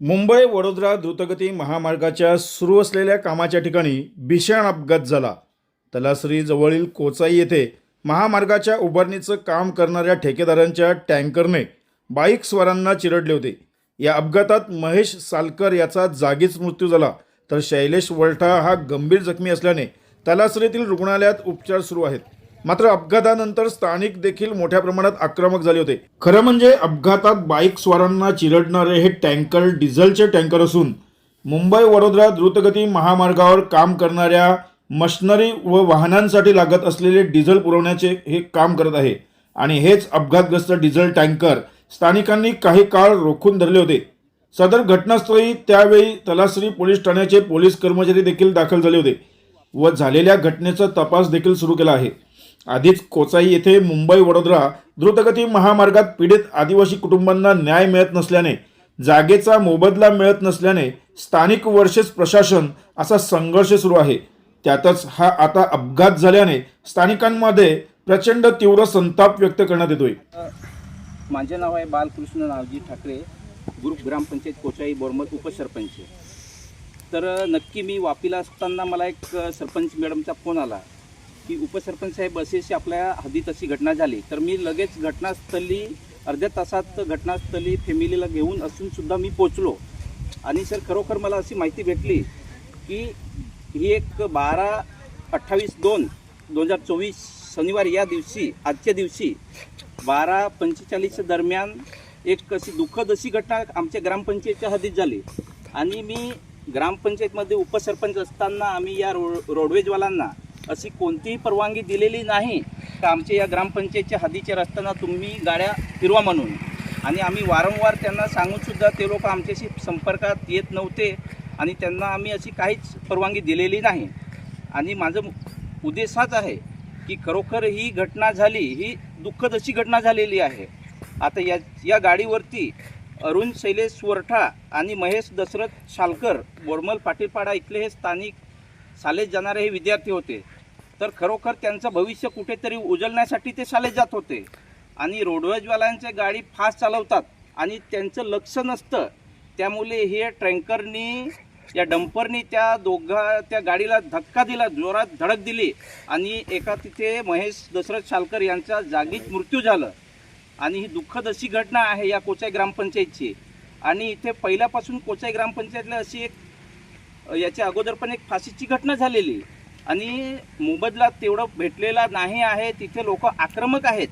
मुंबई वडोदरा द्रुतगती महामार्गाच्या सुरू असलेल्या कामाच्या ठिकाणी भीषण अपघात झाला. तलासरी जवळील कोचाई येथे महामार्गाच्या उभारणीचं काम करणाऱ्या ठेकेदारांच्या टँकरने बाईक स्वारांना चिरडले होते. या अपघातात महेश सालकर याचा जागीच मृत्यू झाला. तर शैलेश वलठा हा गंभीर जखमी असल्याने तलासरीतील रुग्णालयात उपचार सुरू आहेत. मात्र अपघातानंतर स्थानिक देखील मोठ्या प्रमाणात आक्रमक झाले होते. खरं म्हणजे अपघातात बाईक स्वारांना चिरडणारे हे टँकर डिझेलचे टँकर असून मुंबई वडोदरा द्रुतगती महामार्गावर काम करणाऱ्या मशनरी व वाहनांसाठी लागत असलेले डिझेल पुरवण्याचे हे काम करत आहे. आणि हेच अपघातग्रस्त डिझेल टँकर स्थानिकांनी काही काळ रोखून धरले होते. सदर घटनास्थळी त्यावेळी तलासरी पोलीस ठाण्याचे पोलीस कर्मचारी देखील दाखल झाले होते व झालेल्या घटनेचा तपास देखील सुरू केला आहे. आधीच कोचाई येथे मुंबई वडोदरा द्रुतगती महामार्गात पीडित आदिवासी कुटुंबांना न्याय मिळत नसल्याने जागेचा मोबदला मिळत नसल्याने स्थानिक वर्षेस प्रशासन असा संघर्ष सुरू आहे. त्यातच हा आता अपघात झाल्याने स्थानिकांमध्ये प्रचंड तीव्र संताप व्यक्त करण्यात येतोय. माझे नाव आहे बालकृष्ण नावजी ठाकरे ग्रुप ग्रामपंचायत कोचाई बोरमत उपसरपंच. तर नक्की मी वापीला असताना मला एक सरपंच मॅडमचा फोन आला. की उपसरपंच साहेब अशी आपल्या हद्दीत अशी घटना झाली. तर मी लगेच घटनास्थळी अर्ध्या तासात घटनास्थळी फॅमिलीला घेऊन असून सुद्धा मी पोचलो आणि सर खरोखर मला अशी माहिती भेटली की ही एक बारा अठ्ठावीस दोन दोन हजार चोवीस शनिवार या दिवशी आजच्या दिवशी बारा पंचेचाळीसच्या दरम्यान एक अशी दुःखद अशी घटना आमच्या ग्रामपंचायतच्या हद्दीत झाली. आणि मी ग्रामपंचायतमध्ये उपसरपंच असताना आम्ही या रो रोडवेजवाल्यांना अशी कोणतीही परवानगी दिलेली नाही. तर आमच्या या ग्रामपंचायतच्या हद्दीच्या रस्त्यांना तुम्ही गाड्या फिरवा म्हणून. आणि आम्ही वारंवार त्यांना सांगूनसुद्धा ते लोक आमच्याशी संपर्कात येत नव्हते आणि त्यांना आम्ही अशी काहीच परवानगी दिलेली नाही. आणि माझं उद्देश हाच आहे की खरोखर ही घटना झाली ही दुःखद अशी घटना झालेली आहे. आता या या गाडीवरती अरुण शैलेश वरठा आणि महेश दशरथ शालकर बोरमल पाटीलपाडा इथले हे स्थानिक शाळेत जाणारे हे विद्यार्थी होते. तर खरोखर त्यांचं भविष्य कुठेतरी उजळण्यासाठी ते शाळेत जात होते. आणि रोडवेजवाल्यांचे गाडी फास्ट चालवतात आणि त्यांचं लक्ष नसतं. त्यामुळे हे ट्रँकरनी या डंपरनी त्या दोघा त्या गाडीला धक्का दिला जोरात धडक दिली. आणि एका तिथे महेश दशरथ शालकर यांचा जागीच मृत्यू झालं. आणि ही दुःखद अशी घटना आहे या कोचाई ग्रामपंचायतची. आणि इथे पहिल्यापासून कोचाई ग्रामपंचायतला अशी एक याच्या अगोदर पण एक फाशीची घटना झालेली. आणि मोबदला तेवढं भेटलेला नाही आहे तिथे लोक आक्रमक आहेत.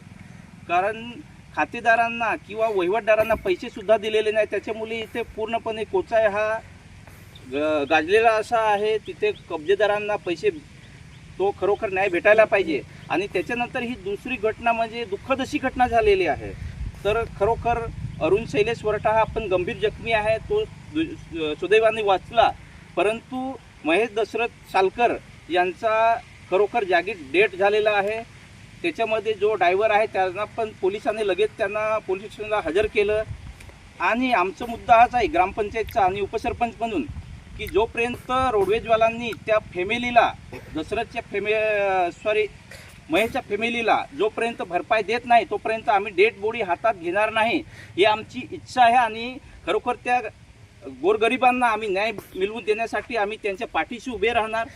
कारण खातेदारांना किंवा वहिवटदारांना पैसेसुद्धा दिलेले नाही त्याच्यामुळे इथे पूर्णपणे कोचाय हा ग- गाजलेला असा आहे. तिथे कब्जेदारांना पैसे तो खरोखर न्याय भेटायला पाहिजे. आणि त्याच्यानंतर ही दुसरी घटना म्हणजे दुःखद अशी घटना झालेली आहे. तर खरोखर अरुण शैलेश वरटा हा पण गंभीर जखमी आहे. तो सुदैवाने वाचला. परंतु महेश दशरथ सालकर यांचा खरोखर जागी डेट झालेला आहे. त्याच्यामध्ये जो ड्रायव्हर आहे त्यांना पण पोलिसांनी लगेच त्यांना पोलीस स्टेशनला हजर केलं. आणि आमचा मुद्दा हाच आहे ग्रामपंचायतचा आणि उपसरपंच म्हणून की जोपर्यंत रोडवेजवाल्यांनी त्या फॅमिलीला दशरथच्या फेमे सॉरी महेशच्या फॅमिलीला जोपर्यंत भरपाई देत नाही तोपर्यंत आम्ही डेड बॉडी हातात घेणार नाही ही आमची इच्छा आहे. आणि खरोखर त्या गोरगरिबांना आम्ही न्याय मिळवून देण्यासाठी आम्ही त्यांच्या पाठीशी उभे राहणार.